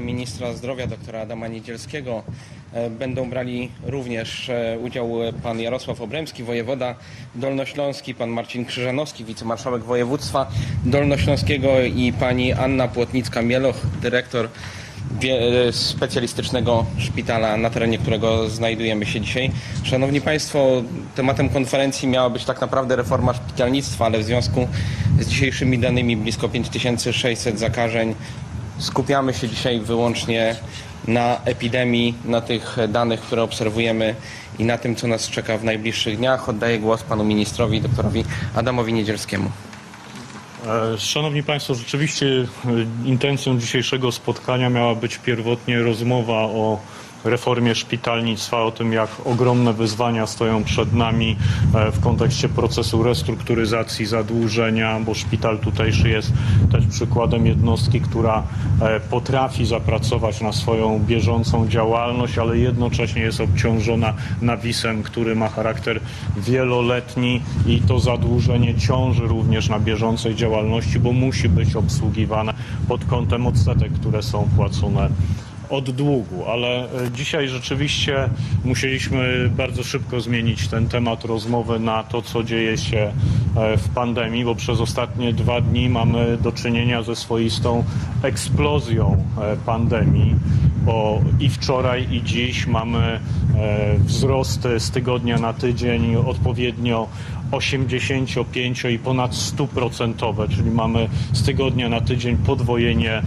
ministra zdrowia doktora Adama Niedzielskiego e, będą brali również e, udział pan Jarosław Obremski, wojewoda dolnośląski, pan Marcin Krzyżanowski, wicemarszałek województwa dolnośląskiego i pani Anna Płotnicka-Mieloch, dyrektor e, specjalistycznego szpitala, na terenie którego znajdujemy się dzisiaj. Szanowni Państwo, tematem konferencji miała być tak naprawdę reforma szpitalnictwa, ale w związku z dzisiejszymi danymi blisko 5600 zakażeń skupiamy się dzisiaj wyłącznie na epidemii, na tych danych, które obserwujemy i na tym, co nas czeka w najbliższych dniach. Oddaję głos panu ministrowi, doktorowi Adamowi Niedzielskiemu. E, Szanowni Państwo, rzeczywiście e, intencją dzisiejszego spotkania miała być pierwotnie rozmowa o reformie szpitalnictwa, o tym jak ogromne wyzwania stoją przed nami e, w kontekście procesu restrukturyzacji zadłużenia, bo szpital tutejszy jest też przykładem jednostki, która e, potrafi zapracować na swoją bieżącą działalność, ale jednocześnie jest obciążona nawisem, który ma charakter wieloletni i to zadłużenie ciąży również na bieżącej działalności, bo musi być obsługiwane pod kątem odsetek, które są płacone od długu, ale e, dzisiaj rzeczywiście musieliśmy bardzo szybko zmienić ten temat rozmowy na to, co dzieje się e, w pandemii, bo przez ostatnie dwa dni mamy do czynienia ze swoistą eksplozją e, pandemii, bo i wczoraj, i dziś mamy wzrosty z tygodnia na tydzień odpowiednio 85 i ponad 100%, czyli mamy z tygodnia na tydzień podwojenie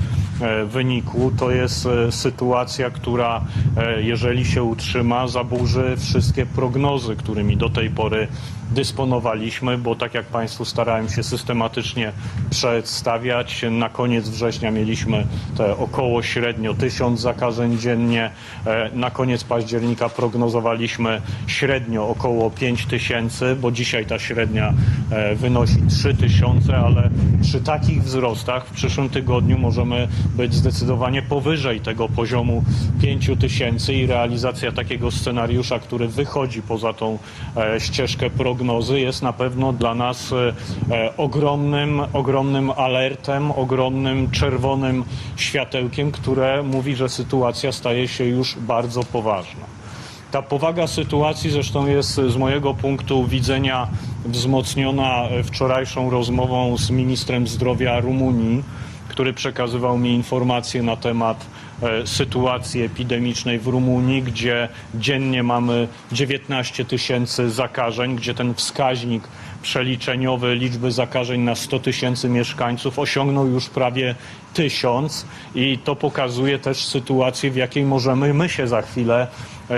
wyniku. To jest e, sytuacja, która e, jeżeli się utrzyma, zaburzy wszystkie prognozy, którymi do tej pory dysponowaliśmy, bo tak jak Państwu starałem się systematycznie przedstawiać, na koniec września mieliśmy te około średnio tysiąc zakażeń dziennie, E, na koniec października prognozowaliśmy średnio około 5 tysięcy, bo dzisiaj ta średnia e, wynosi 3 tysiące, ale przy takich wzrostach w przyszłym tygodniu możemy być zdecydowanie powyżej tego poziomu 5 tysięcy i realizacja takiego scenariusza, który wychodzi poza tą e, ścieżkę prognozy jest na pewno dla nas e, e, ogromnym, ogromnym alertem, ogromnym czerwonym światełkiem, które mówi, że sytuacja staje się już bardzo poważna. Ta powaga sytuacji zresztą jest z mojego punktu widzenia wzmocniona e, wczorajszą rozmową z ministrem zdrowia Rumunii, który przekazywał mi informacje na temat sytuacji epidemicznej w Rumunii, gdzie dziennie mamy 19 tysięcy zakażeń, gdzie ten wskaźnik przeliczeniowy liczby zakażeń na 100 tysięcy mieszkańców osiągnął już prawie tysiąc i to pokazuje też sytuację, w jakiej możemy my się za chwilę e,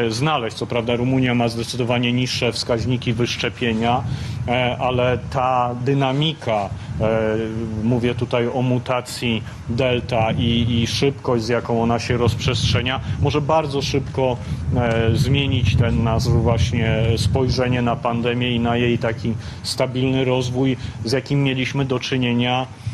znaleźć. Co prawda Rumunia ma zdecydowanie niższe wskaźniki wyszczepienia, e, ale ta dynamika, e, mówię tutaj o mutacji delta i, i szybkość, z jaką ona się rozprzestrzenia, może bardzo szybko e, zmienić ten nasz właśnie spojrzenie na pandemię i na jej taki stabilny rozwój, z jakim mieliśmy do czynienia e,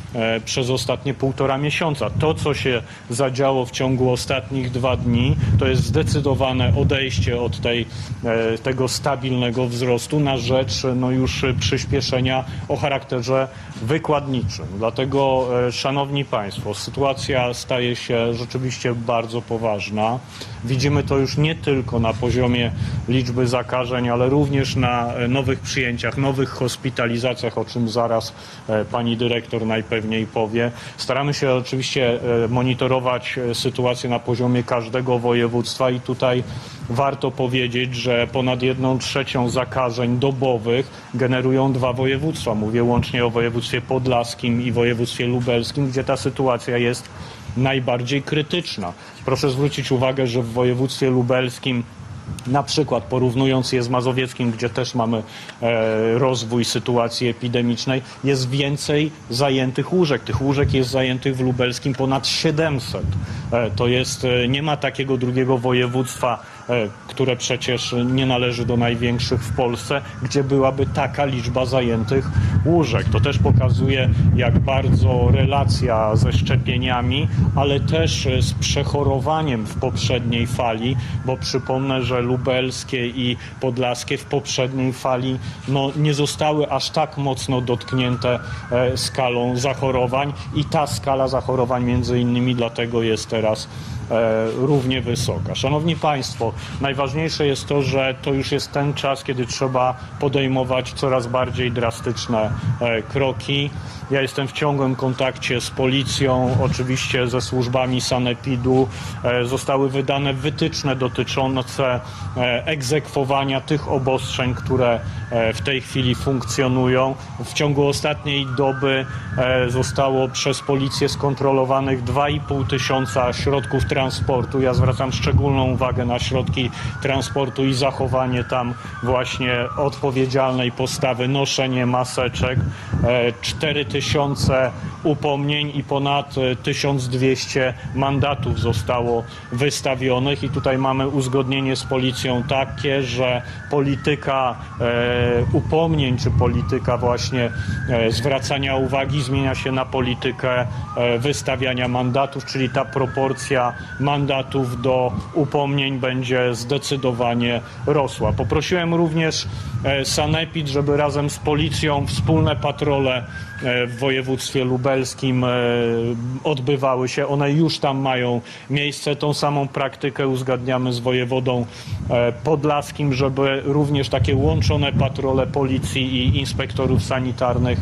przez ostatnie półtora miesiąca. To, co się zadziało w ciągu ostatnich dwa dni, to jest zdecydowane odejście od tej, e, tego stabilnego wzrostu na rzecz no już e, przyspieszenia o charakterze wykładniczym. Dlatego, e, szanowni państwo, sytuacja staje się rzeczywiście bardzo poważna. Widzimy to już nie tylko na poziomie liczby zakażeń, ale również na e, nowych przyjęciach, nowych hospitalizacjach, o czym zaraz e, pani dyrektor najpewniej powie. Staramy się oczywiście e, monitorować e, sytuację na poziomie każdego województwa i tutaj warto powiedzieć, że ponad jedną trzecią zakażeń dobowych generują dwa województwa. Mówię łącznie o województwie podlaskim i województwie lubelskim, gdzie ta sytuacja jest najbardziej krytyczna. Proszę zwrócić uwagę, że w województwie lubelskim na przykład porównując je z Mazowieckim, gdzie też mamy e, rozwój sytuacji epidemicznej, jest więcej zajętych łóżek. Tych łóżek jest zajętych w Lubelskim ponad 700. E, to jest, e, nie ma takiego drugiego województwa, e, które przecież nie należy do największych w Polsce, gdzie byłaby taka liczba zajętych łóżek. To też pokazuje, jak bardzo relacja ze szczepieniami, ale też e, z przechorowaniem w poprzedniej fali, bo przypomnę, że lubelskie i podlaskie w poprzedniej fali no, nie zostały aż tak mocno dotknięte e, skalą zachorowań i ta skala zachorowań między innymi dlatego jest teraz e, równie wysoka. Szanowni Państwo, najważniejsze jest to, że to już jest ten czas, kiedy trzeba podejmować coraz bardziej drastyczne e, kroki. Ja jestem w ciągłym kontakcie z policją, oczywiście ze służbami sanepidu. Zostały wydane wytyczne dotyczące egzekwowania tych obostrzeń, które e, w tej chwili funkcjonują. W ciągu ostatniej doby e, zostało przez policję skontrolowanych 2,5 tysiąca środków transportu. Ja zwracam szczególną uwagę na środki transportu i zachowanie tam właśnie odpowiedzialnej postawy, noszenie maseczek. E, 4 tysiące upomnień i ponad e, 1200 mandatów zostało wystawionych i tutaj mamy uzgodnienie z policją takie, że polityka e, upomnień czy polityka właśnie e, zwracania uwagi zmienia się na politykę e, wystawiania mandatów, czyli ta proporcja mandatów do upomnień będzie zdecydowanie rosła. Poprosiłem również Sanepid, żeby razem z policją wspólne patrole w województwie lubelskim e, odbywały się. One już tam mają miejsce. Tą samą praktykę uzgadniamy z wojewodą e, podlaskim, żeby również takie łączone patrole policji i inspektorów sanitarnych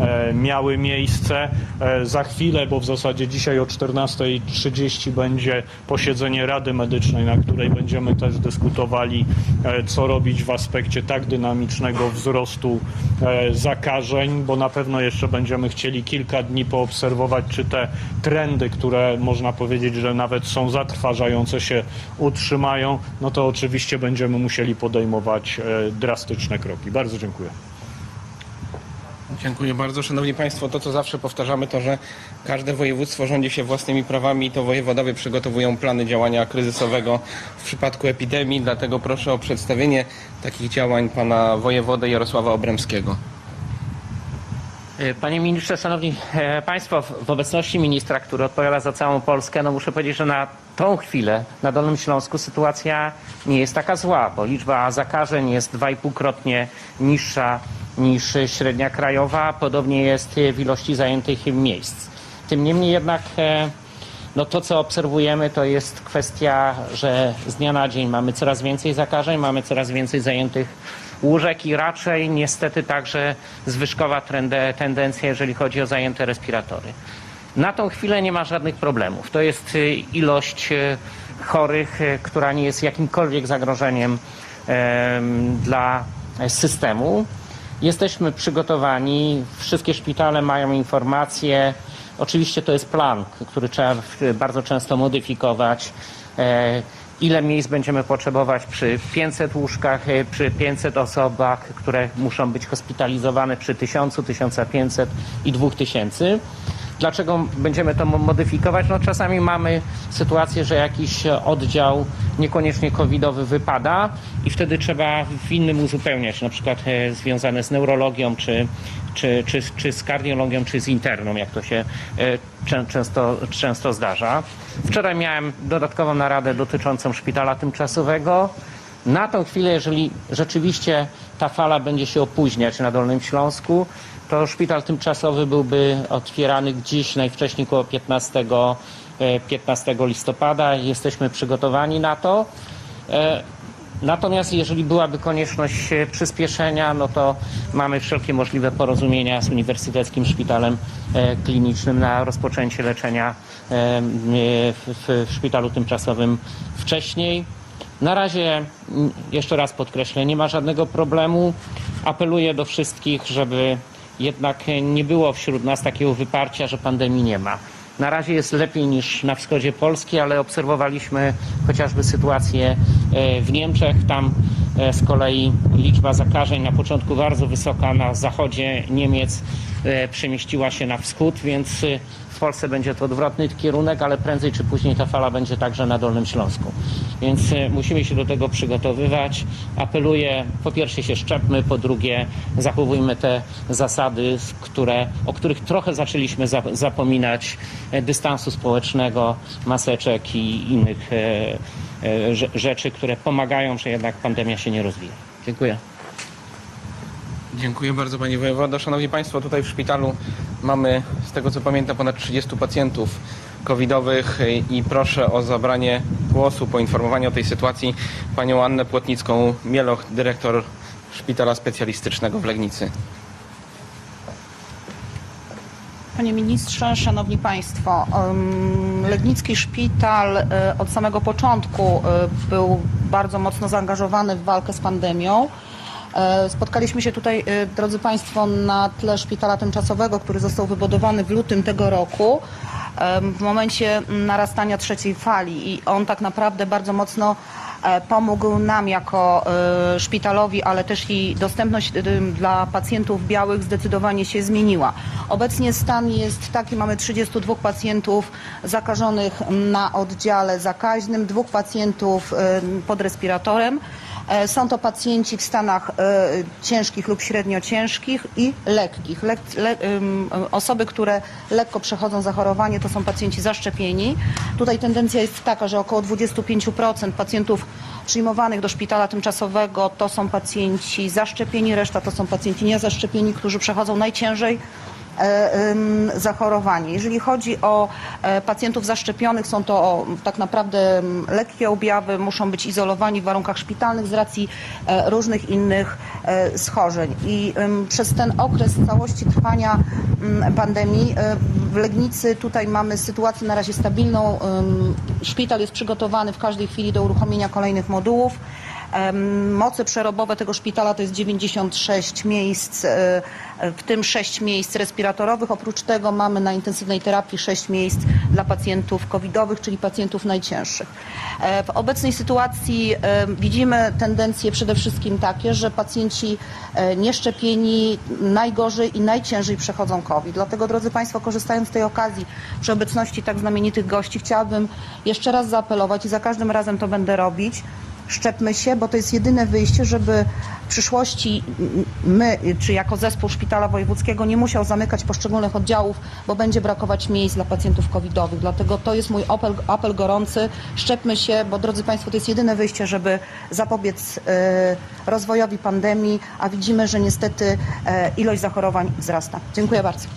e, miały miejsce. E, Za chwilę, bo w zasadzie dzisiaj o 14.30 będzie posiedzenie Rady Medycznej, na której będziemy też dyskutowali, e, co robić w aspekcie tak dynamicznego wzrostu e, zakażeń, bo na pewno jeszcze będziemy chcieli kilka dni poobserwować, czy te trendy, które można powiedzieć, że nawet są zatrważające się, utrzymają, no to oczywiście będziemy musieli podejmować e, drastyczne kroki. Bardzo dziękuję. Dziękuję bardzo. Szanowni Państwo, to co zawsze powtarzamy, to że każde województwo rządzi się własnymi prawami i to wojewodowie przygotowują plany działania kryzysowego w przypadku epidemii. Dlatego proszę o przedstawienie takich działań pana wojewodę Jarosława Obremskiego. E, Panie ministrze, szanowni e, państwo, w- obecności ministra, który odpowiada za całą Polskę, no muszę powiedzieć, że na tą chwilę na Dolnym Śląsku sytuacja nie jest taka zła, bo liczba zakażeń jest 2,5-krotnie niższa niż średnia krajowa, podobnie jest w ilości zajętych miejsc. Tym niemniej jednak e, no to, co obserwujemy, to jest kwestia, że z dnia na dzień mamy coraz więcej zakażeń, mamy coraz więcej zajętych łóżek i raczej niestety także zwyżkowa tendencja, jeżeli chodzi o zajęte respiratory. Na tą chwilę nie ma żadnych problemów. To jest y, ilość y, chorych, y, która nie jest jakimkolwiek zagrożeniem em, dla systemu. Jesteśmy przygotowani, wszystkie szpitale mają informacje. Oczywiście to jest plan, który trzeba bardzo często modyfikować. Ile miejsc będziemy potrzebować przy 500 łóżkach, e, przy 500 osobach, które muszą być hospitalizowane przy 1000, 1500 i 2000. Dlaczego będziemy to mo- modyfikować? No czasami mamy sytuację, że jakiś oddział niekoniecznie covidowy wypada i wtedy trzeba w innym uzupełniać, na przykład e, związane z neurologią, czy, czy, czy, czy z kardiologią, czy z interną, jak to się e, czę- często, często zdarza. Wczoraj miałem dodatkową naradę dotyczącą szpitala tymczasowego. Na tą chwilę, jeżeli rzeczywiście ta fala będzie się opóźniać na Dolnym Śląsku, to szpital tymczasowy byłby otwierany dziś najwcześniej koło 15, e, 15 listopada. Jesteśmy przygotowani na to. E, Natomiast jeżeli byłaby konieczność e, przyspieszenia, no to mamy wszelkie możliwe porozumienia z Uniwersyteckim Szpitalem e, Klinicznym na rozpoczęcie leczenia w szpitalu tymczasowym wcześniej. Na razie, m, jeszcze raz podkreślę, nie ma żadnego problemu. Apeluję do wszystkich, żeby jednak nie było wśród nas takiego wyparcia, że pandemii nie ma. Na razie jest lepiej niż na wschodzie Polski, ale obserwowaliśmy chociażby sytuację e, w Niemczech. Tam e, z kolei liczba zakażeń na początku bardzo wysoka, na zachodzie Niemiec przemieściła się na wschód, więc e, w Polsce będzie to odwrotny kierunek, ale prędzej czy później ta fala będzie także na Dolnym Śląsku. Więc e, musimy się do tego przygotowywać. Apeluję, po pierwsze się szczepmy, po drugie zachowujmy te zasady, które, o których trochę zaczęliśmy za, zapominać, e, dystansu społecznego, maseczek i innych e, e, rze- rzeczy, które pomagają, że jednak pandemia się nie rozwija. Dziękuję. Dziękuję bardzo Pani Wojewodo. Szanowni Państwo, tutaj w szpitalu mamy, z tego co pamiętam, ponad 30 pacjentów covidowych i proszę o zabranie głosu, poinformowanie o tej sytuacji Panią Annę Płotnicką-Mieloch, dyrektor Szpitala Specjalistycznego w Legnicy. Panie ministrze, szanowni państwo, Legnicki Szpital e, od samego początku e, był bardzo mocno zaangażowany w walkę z pandemią. E, Spotkaliśmy się tutaj, e, drodzy Państwo, na tle szpitala tymczasowego, który został wybudowany w lutym tego roku, em, w momencie narastania trzeciej fali i on tak naprawdę bardzo mocno e, pomógł nam jako e, szpitalowi, ale też i dostępność e, dla pacjentów białych zdecydowanie się zmieniła. Obecnie stan jest taki, mamy 32 pacjentów zakażonych na oddziale zakaźnym, dwóch pacjentów e, pod respiratorem. E, Są to pacjenci w stanach e, ciężkich lub średnio ciężkich i lekkich. Lek, le, osoby, które lekko przechodzą zachorowanie, to są pacjenci zaszczepieni. Tutaj tendencja jest taka, że około 25% pacjentów przyjmowanych do szpitala tymczasowego to są pacjenci zaszczepieni, reszta to są pacjenci niezaszczepieni, którzy przechodzą najciężej zachorowanie. Jeżeli chodzi o e, pacjentów zaszczepionych, są to tak naprawdę lekkie objawy, muszą być izolowani w warunkach szpitalnych z racji e, różnych innych e, schorzeń. I przez ten okres całości trwania pandemii e, w Legnicy tutaj mamy sytuację na razie stabilną. Szpital jest przygotowany w każdej chwili do uruchomienia kolejnych modułów. Moce przerobowe tego szpitala to jest 96 miejsc, e, w tym 6 miejsc respiratorowych. Oprócz tego mamy na intensywnej terapii 6 miejsc dla pacjentów covidowych, czyli pacjentów najcięższych. E, W obecnej sytuacji e, widzimy tendencje przede wszystkim takie, że pacjenci nieszczepieni najgorzej i najciężej przechodzą COVID. Dlatego, drodzy Państwo, korzystając z tej okazji, przy obecności tak znamienitych gości, chciałabym jeszcze raz zaapelować i za każdym razem to będę robić, szczepmy się, bo to jest jedyne wyjście, żeby w przyszłości my, czy jako zespół Szpitala Wojewódzkiego nie musiał zamykać poszczególnych oddziałów, bo będzie brakować miejsc dla pacjentów covidowych. Dlatego to jest mój apel, apel gorący. Szczepmy się, bo drodzy Państwo, to jest jedyne wyjście, żeby zapobiec e, rozwojowi pandemii, a widzimy, że niestety e, ilość zachorowań wzrasta. Dziękuję bardzo.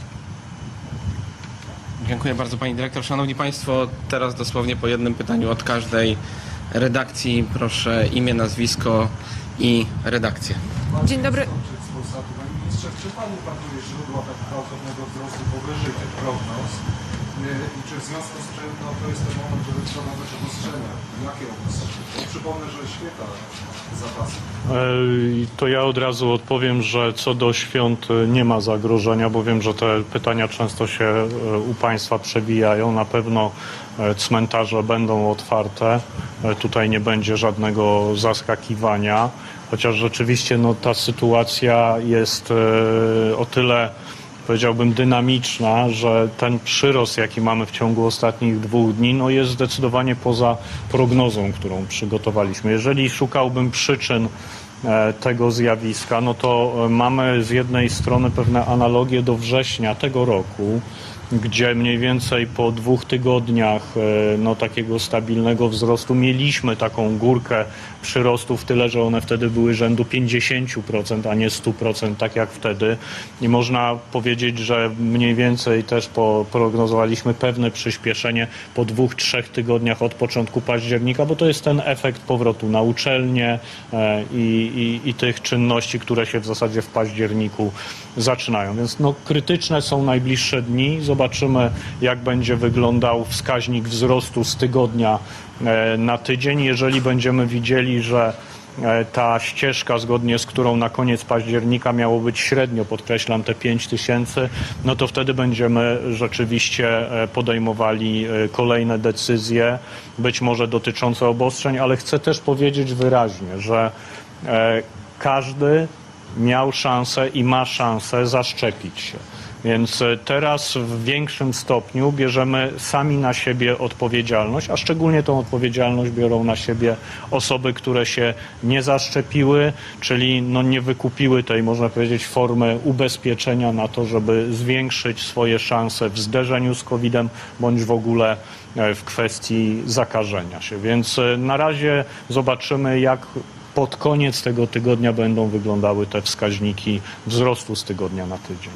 Dziękuję bardzo Pani Dyrektor. Szanowni Państwo, teraz dosłownie po jednym pytaniu od każdej redakcji. Proszę imię, nazwisko i redakcję. Dzień dobry. Panie ministrze, czy Pan upatruje źródła tak wzrostu powyżej tych prognoz? I czy w związku z czym no, to jest ten moment, żeby wprowadzać obostrzenia? Jakie obostrzenia? Bo Przypomnę, że świeta zapasy. E, To ja od razu odpowiem, że co do świąt e, nie ma zagrożenia, bo wiem, że te pytania często się e, u Państwa przewijają. Na pewno cmentarze będą otwarte. Tutaj nie będzie żadnego zaskakiwania, chociaż rzeczywiście no, ta sytuacja jest o tyle powiedziałbym dynamiczna, że ten przyrost, jaki mamy w ciągu ostatnich dwóch dni, no jest zdecydowanie poza prognozą, którą przygotowaliśmy. Jeżeli szukałbym przyczyn e, tego zjawiska, no to e, mamy z jednej strony pewne analogie do września tego roku, gdzie mniej więcej po dwóch tygodniach e, no, takiego stabilnego wzrostu mieliśmy taką górkę przyrostów, tyle że one wtedy były rzędu 50%, a nie 100%, tak jak wtedy. I można powiedzieć, że mniej więcej też prognozowaliśmy pewne przyspieszenie po dwóch, trzech tygodniach od początku października, bo to jest ten efekt powrotu na uczelnie e, i, i, i tych czynności, które się w zasadzie w październiku zaczynają. Więc no, krytyczne są najbliższe dni. Zobaczymy, jak będzie wyglądał wskaźnik wzrostu z tygodnia e, na tydzień. Jeżeli będziemy widzieli, że e, ta ścieżka, zgodnie z którą na koniec października miało być średnio, podkreślam, te 5 tysięcy, no to wtedy będziemy rzeczywiście e, podejmowali kolejne decyzje, być może dotyczące obostrzeń, ale chcę też powiedzieć wyraźnie, że każdy miał szansę i ma szansę zaszczepić się. Więc e, teraz w większym stopniu bierzemy sami na siebie odpowiedzialność, a szczególnie tą odpowiedzialność biorą na siebie osoby, które się nie zaszczepiły, czyli no nie wykupiły tej, można powiedzieć, formy ubezpieczenia na to, żeby zwiększyć swoje szanse w zderzeniu z COVID-em bądź w ogóle e, w kwestii zakażenia się. Więc e, na razie zobaczymy, jak pod koniec tego tygodnia będą wyglądały te wskaźniki wzrostu z tygodnia na tydzień.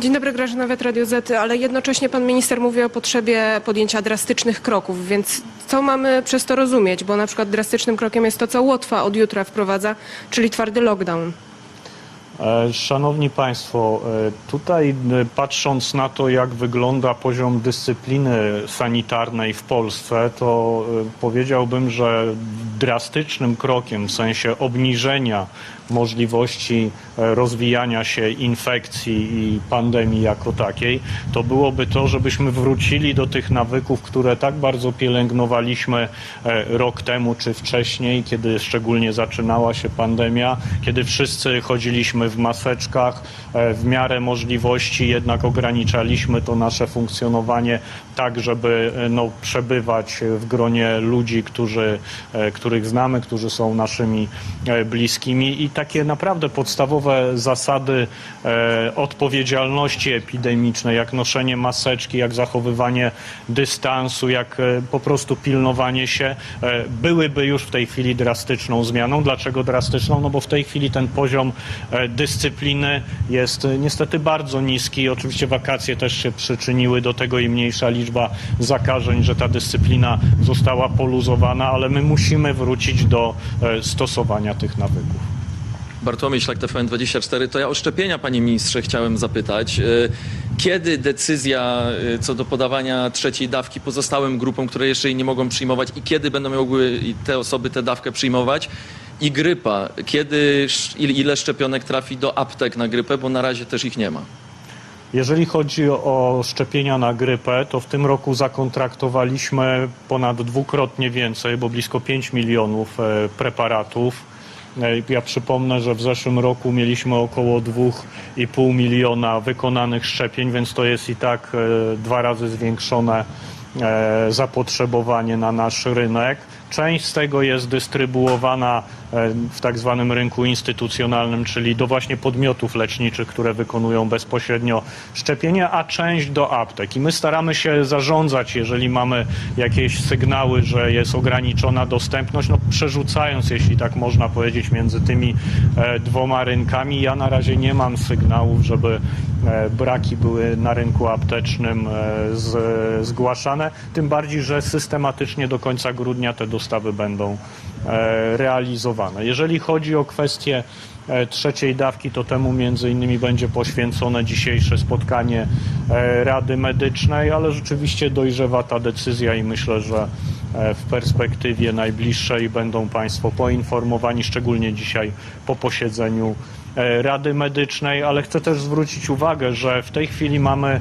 Dzień dobry, Grażyna Wiat, Radio Z, ale jednocześnie pan minister mówi o potrzebie podjęcia drastycznych kroków, więc co mamy przez to rozumieć? Bo na przykład drastycznym krokiem jest to, co Łotwa od jutra wprowadza, czyli twardy lockdown. E, Szanowni Państwo, e, tutaj e, patrząc na to, jak wygląda poziom dyscypliny sanitarnej w Polsce, to powiedziałbym, że drastycznym krokiem w sensie obniżenia możliwości e, rozwijania się infekcji i pandemii jako takiej, to byłoby to, żebyśmy wrócili do tych nawyków, które tak bardzo pielęgnowaliśmy e, rok temu czy wcześniej, kiedy szczególnie zaczynała się pandemia, kiedy wszyscy chodziliśmy w maseczkach, e, w miarę możliwości jednak ograniczaliśmy to nasze funkcjonowanie tak, żeby no, przebywać w gronie ludzi, którzy, których znamy, którzy są naszymi bliskimi. I takie naprawdę podstawowe zasady e, odpowiedzialności epidemicznej, jak noszenie maseczki, jak zachowywanie dystansu, jak e, po prostu pilnowanie się, e, byłyby już w tej chwili drastyczną zmianą. Dlaczego drastyczną? No bo w tej chwili ten poziom e, dyscypliny jest e, niestety bardzo niski. Oczywiście wakacje też się przyczyniły do tego i mniejsza liczba zakażeń, że ta dyscyplina została poluzowana, ale my musimy wrócić do e, stosowania tych nawyków. Bartłomiej Szlak, TVN24. To ja o szczepienia, panie ministrze, chciałem zapytać. Y, Kiedy decyzja y, co do podawania trzeciej dawki pozostałym grupom, które jeszcze jej nie mogą przyjmować i kiedy będą mogły te osoby tę dawkę przyjmować? I grypa. Kiedy, ile szczepionek trafi do aptek na grypę, bo na razie też ich nie ma. Jeżeli chodzi o szczepienia na grypę, to w tym roku zakontraktowaliśmy ponad dwukrotnie więcej, bo blisko 5 milionów e, preparatów. Ja przypomnę, że w zeszłym roku mieliśmy około 2,5 miliona wykonanych szczepień, więc to jest i tak e, dwa razy zwiększone e, zapotrzebowanie na nasz rynek. Część z tego jest dystrybuowana e, w tak zwanym rynku instytucjonalnym, czyli do właśnie podmiotów leczniczych, które wykonują bezpośrednio szczepienia, a część do aptek. I my staramy się zarządzać, jeżeli mamy jakieś sygnały, że jest ograniczona dostępność, no przerzucając, jeśli tak można powiedzieć, między tymi e, dwoma rynkami. Ja na razie nie mam sygnałów, żeby e, braki były na rynku aptecznym zgłaszane, tym bardziej, że systematycznie do końca grudnia te dostawy będą e, realizowane. Jeżeli chodzi o kwestię e, trzeciej dawki, to temu między innymi będzie poświęcone dzisiejsze spotkanie e, Rady Medycznej, ale rzeczywiście dojrzewa ta decyzja i myślę, że w perspektywie najbliższej będą Państwo poinformowani, szczególnie dzisiaj po posiedzeniu Rady Medycznej, ale chcę też zwrócić uwagę, że w tej chwili mamy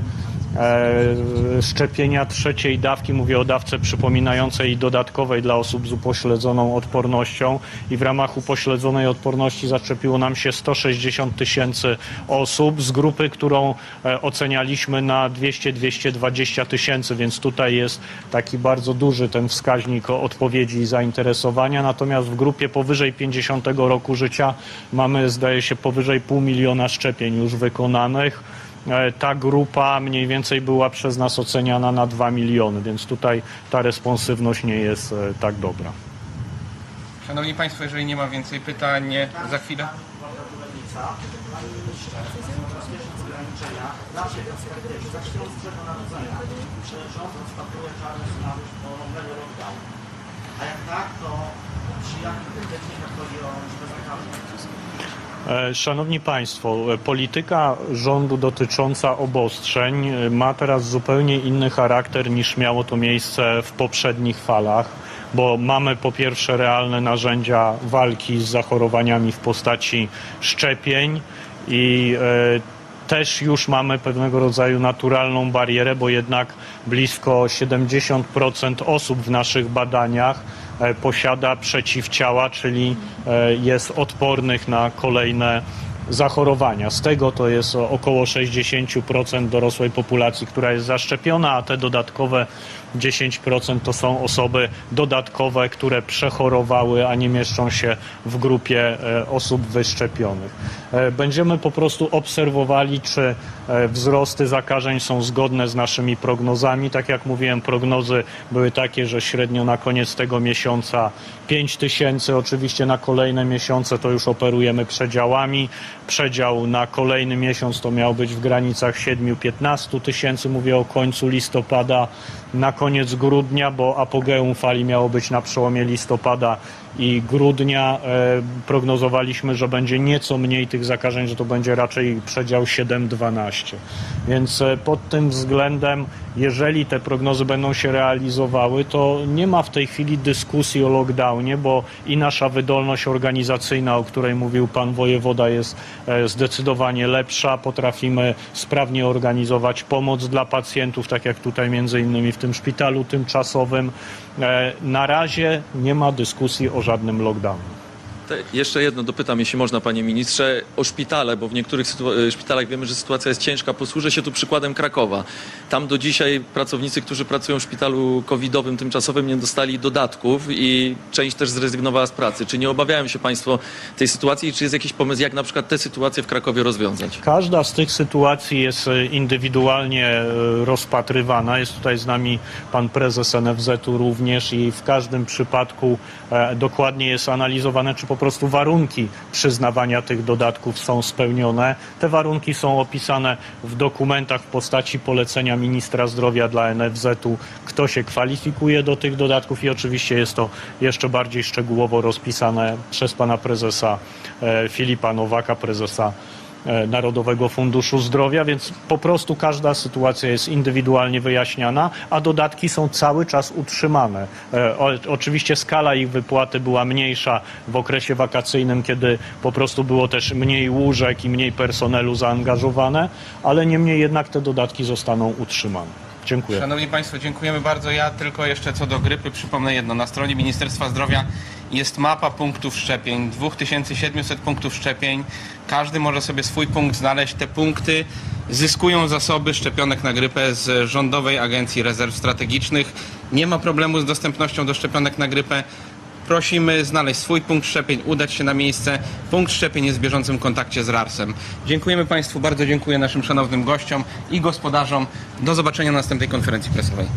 szczepienia trzeciej dawki, mówię o dawce przypominającej dodatkowej dla osób z upośledzoną odpornością i w ramach upośledzonej odporności zaszczepiło nam się 160 tysięcy osób z grupy, którą e, ocenialiśmy na 200-220 tysięcy, więc tutaj jest taki bardzo duży ten wskaźnik odpowiedzi i zainteresowania, natomiast w grupie powyżej 50 roku życia mamy zdaje się powyżej pół miliona szczepień już wykonanych. E, ta grupa mniej więcej była przez nas oceniana na 2 miliony, więc tutaj ta responsywność nie jest e, tak dobra. Szanowni Państwo, jeżeli nie ma więcej pytań, za chwilę. A jak tak, to przy chodzi o liczbę zakażeń? E, Szanowni Państwo, e, polityka rządu dotycząca obostrzeń e, ma teraz zupełnie inny charakter niż miało to miejsce w poprzednich falach, bo mamy po pierwsze realne narzędzia walki z zachorowaniami w postaci szczepień i też już mamy pewnego rodzaju naturalną barierę, bo jednak blisko 70% osób w naszych badaniach posiada przeciwciała, czyli e, jest odpornych na kolejne zachorowania. Z tego to jest około 60% dorosłej populacji, która jest zaszczepiona, a te dodatkowe 10% to są osoby dodatkowe, które przechorowały, a nie mieszczą się w grupie e, osób wyszczepionych. E, Będziemy po prostu obserwowali, czy e, wzrosty zakażeń są zgodne z naszymi prognozami. Tak jak mówiłem, prognozy były takie, że średnio na koniec tego miesiąca 5 tysięcy, oczywiście na kolejne miesiące to już operujemy przedziałami. Przedział na kolejny miesiąc to miał być w granicach 7-15 tysięcy, mówię o końcu listopada, na koniec grudnia, bo apogeum fali miało być na przełomie listopada i grudnia. E, prognozowaliśmy, że będzie nieco mniej tych zakażeń, że to będzie raczej przedział 7-12. Więc e, pod tym względem, jeżeli te prognozy będą się realizowały, to nie ma w tej chwili dyskusji o lockdownie, bo i nasza wydolność organizacyjna, o której mówił pan wojewoda, jest e, zdecydowanie lepsza. Potrafimy sprawnie organizować pomoc dla pacjentów, tak jak tutaj między innymi w tym szpitalu tymczasowym. E, Na razie nie ma dyskusji o żadnym lockdownie. Te- Jeszcze jedno dopytam, jeśli można, panie ministrze, o szpitale, bo w niektórych sytu- szpitalach wiemy, że sytuacja jest ciężka. Posłużę się tu przykładem Krakowa. Tam do dzisiaj pracownicy, którzy pracują w szpitalu covidowym tymczasowym nie dostali dodatków i część też zrezygnowała z pracy. Czy nie obawiają się państwo tej sytuacji i czy jest jakiś pomysł, jak na przykład tę sytuację w Krakowie rozwiązać? Każda z tych sytuacji jest e, indywidualnie e, rozpatrywana. Jest tutaj z nami pan prezes NFZ-u również i w każdym przypadku e, dokładnie jest analizowane, czy po prostu warunki przyznawania tych dodatków są spełnione. Te warunki są opisane w dokumentach w postaci polecenia ministra zdrowia dla NFZ-u, kto się kwalifikuje do tych dodatków i oczywiście jest to jeszcze bardziej szczegółowo rozpisane przez pana prezesa e, Filipa Nowaka, prezesa Narodowego Funduszu Zdrowia, więc po prostu każda sytuacja jest indywidualnie wyjaśniana, a dodatki są cały czas utrzymane. E, oczywiście skala ich wypłaty była mniejsza w okresie wakacyjnym, kiedy po prostu było też mniej łóżek i mniej personelu zaangażowane, ale niemniej jednak te dodatki zostaną utrzymane. Dziękuję. Szanowni Państwo, dziękujemy bardzo. Ja tylko jeszcze co do grypy przypomnę jedno. Na stronie Ministerstwa Zdrowia jest mapa punktów szczepień, 2700 punktów szczepień. Każdy może sobie swój punkt znaleźć. Te punkty zyskują zasoby szczepionek na grypę z Rządowej Agencji Rezerw Strategicznych. Nie ma problemu z dostępnością do szczepionek na grypę. Prosimy znaleźć swój punkt szczepień, udać się na miejsce. Punkt szczepień jest w bieżącym kontakcie z RARS-em. Dziękujemy Państwu, bardzo dziękuję naszym szanownym gościom i gospodarzom. Do zobaczenia na następnej konferencji prasowej.